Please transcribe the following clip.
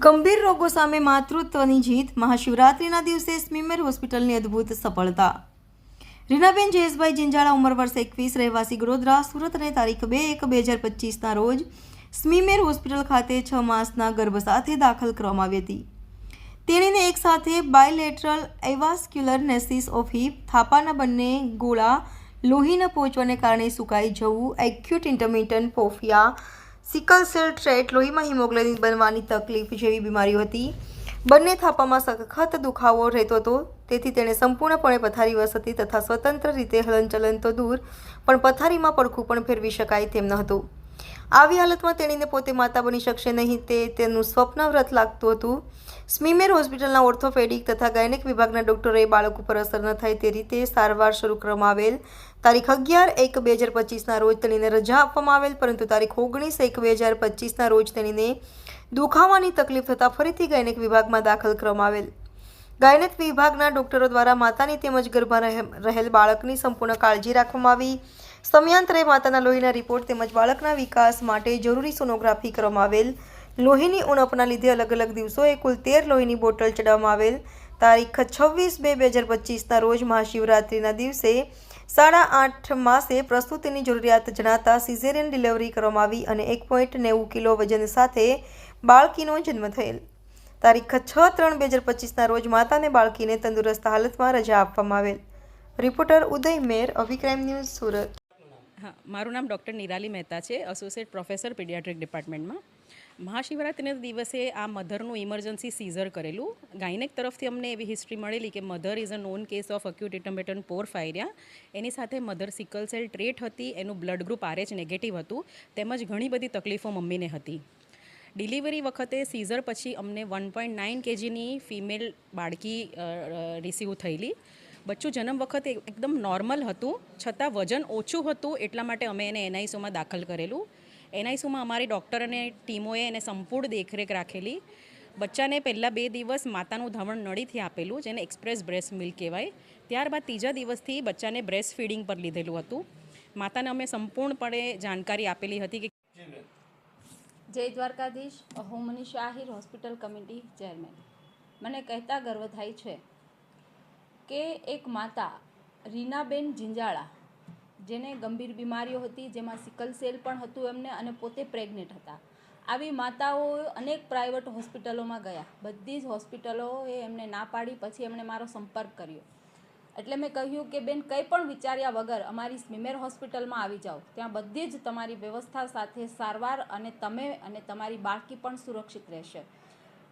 ગંભીર રોગો સામે માતૃત્વની જીત, મહાશિવરાત્રિના દિવસે સ્મીમેર હોસ્પિટલની અદ્ભુત સફળતા. રીનાબેન જયેશભાઈ જિંજાળા ઉંમર વર્ષ એકવીસ, રહેવાસી ગોધરા સુરત અને તારીખ બે એક બે હજાર પચીસના રોજ સ્મીમેર હોસ્પિટલ ખાતે છ માસના ગર્ભ સાથે દાખલ કરવામાં આવી હતી. તેણીને એક સાથે bilateral avascular necrosis of hip, થાપાના બંને ગોળા લોહીના પહોંચવાને કારણે સુકાઈ જવું, એક્યુટ ઇન્ટરમિટન્ટ પોફિયા, સિકલ સેલ ટ્રેટ, લોહીમાં હિમોગ્લોબિન બનવાની તકલીફ જેવી બીમારીઓ હતી. બંને થાપામાં સખત દુખાવો રહેતો હતો, તેથી તેણે સંપૂર્ણપણે પથારી હતી તથા સ્વતંત્ર રીતે હલનચલન તો દૂર, પણ પથારીમાં પડખું પણ ફેરવી શકાય તેમ ન હતું. આવી હાલતમાં તેણીને પોતે માતા બની શકશે નહીં, તે તેનું સ્વપ્ન વ્રત લાગતું હતું. સ્મીમેર હોસ્પિટલના ઓર્થોપેડિક તથા ગાયનેક વિભાગના ડોક્ટરોએ બાળક ઉપર અસર ન થાય તે રીતે સારવાર શરૂ કરવામાં આવેલ. તારીખ અગિયાર એક બે હજાર પચીસના રોજ તેણીને રજા આપવામાં આવેલ, પરંતુ તારીખ ઓગણીસ એક બે હજાર પચીસના રોજ તેણીને દુખાવાની તકલીફ થતાં ફરીથી ગાયનેક વિભાગમાં દાખલ કરવામાં આવેલ. ગાયનેક વિભાગના ડોક્ટરો દ્વારા માતાની તેમજ ગર્ભમાં રહે- રહેલ બાળકની સંપૂર્ણ કાળજી રાખવામાં આવી. સમયાંતરે માતાના લોહીના રિપોર્ટ તેમજ બાળકના વિકાસ માટે જરૂરી સોનોગ્રાફી કરવામાં આવેલ. લોહીની ઉણપના લીધે અલગ અલગ દિવસોએ કુલ તેર લોહીની બોટલ ચડાવવામાં આવેલ. તારીખ છવ્વીસ બે બે હજાર પચીસના રોજ મહાશિવરાત્રિના દિવસે સાડા આઠ માસે પ્રસ્તુતિની જરૂરિયાત જણાતા સિઝેરિયન ડિલિવરી કરવામાં આવી અને એક પોઈન્ટ નેવું કિલો વજન સાથે બાળકીનો જન્મ થયેલ. તારીખ છ ત્રણ બે હજાર પચીસના રોજ માતાને બાળકીને તંદુરસ્ત હાલતમાં રજા આપવામાં આવેલ. Reporter Uday Mer, Abhi crime news Surat. હા, મારું નામ ડૉક્ટર નિરાલી મહેતા છે એસોસિએટ પ્રોફેસર પીડિયાટ્રિક ડિપાર્ટમેન્ટમાં મહાશિવરાત્રિના દિવસે આ મધરનું ઇમરજન્સી સીઝર કરેલું. ગાયનેક તરફથી અમને એવી હિસ્ટ્રી મળેલી કે mother is a known case of acute ઇટમ્બેટન porphyria એની સાથે મધર સિકલ સેલ ટ્રેટ હતી, એનું બ્લડ ગ્રુપ આરએચ નેગેટિવ હતું, તેમજ ઘણી બધી તકલીફો મમ્મીને હતી. ડિલિવરી વખતે સીઝર પછી અમને વન પોઈન્ટ નાઇન કેજીની ફિમેલ બાળકી રિસીવ થયેલી. બચ્ચું જન્મ વખતે એકદમ નોર્મલ હતું, છતાં વજન ઓછું હતું, એટલા માટે અમે એને એનઆઈસીયુમાં દાખલ કરેલું. એનઆઈસીયુમાં અમારી ડૉક્ટર અને ટીમોએ એને સંપૂર્ણ દેખરેખ રાખેલી. બચ્ચાને પહેલાં બે દિવસ માતાનું ધાવણ નળીથી આપેલું, જેને એક્સપ્રેસ બ્રેસ્ટ મિલ્ક કહેવાય. ત્યારબાદ ત્રીજા દિવસથી બચ્ચાને બ્રેસ્ટ ફીડિંગ પર લીધેલું હતું. માતાને અમે સંપૂર્ણપણે જાણકારી આપેલી હતી કે જય દ્વારકાધીશ, હું Manisha Ahir hospital committee chairman મને કહેતા ગર્વ થાય છે કે એક માતા, રીનાબેન જિંજાળા, જેને ગંભીર બીમારીઓ હતી, જેમાં સિકલ સેલ પણ હતું એમને અને પોતે પ્રેગ્નેન્ટ હતા. આવી માતાઓ અનેક પ્રાઇવેટ હોસ્પિટલોમાં ગયા. બધી જ હોસ્પિટલોએ એમને ના પાડી, પછી એમણે મારો સંપર્ક કર્યો. એટલે મેં કહ્યું કે, બેન, કંઈ પણ વિચાર્યા વગર અમારી સ્મીમેર હોસ્પિટલમાં આવી જાઓ. ત્યાં બધી જ તમારી વ્યવસ્થા સાથે સારવાર અને તમે અને તમારી બાળકી પણ સુરક્ષિત રહેશે.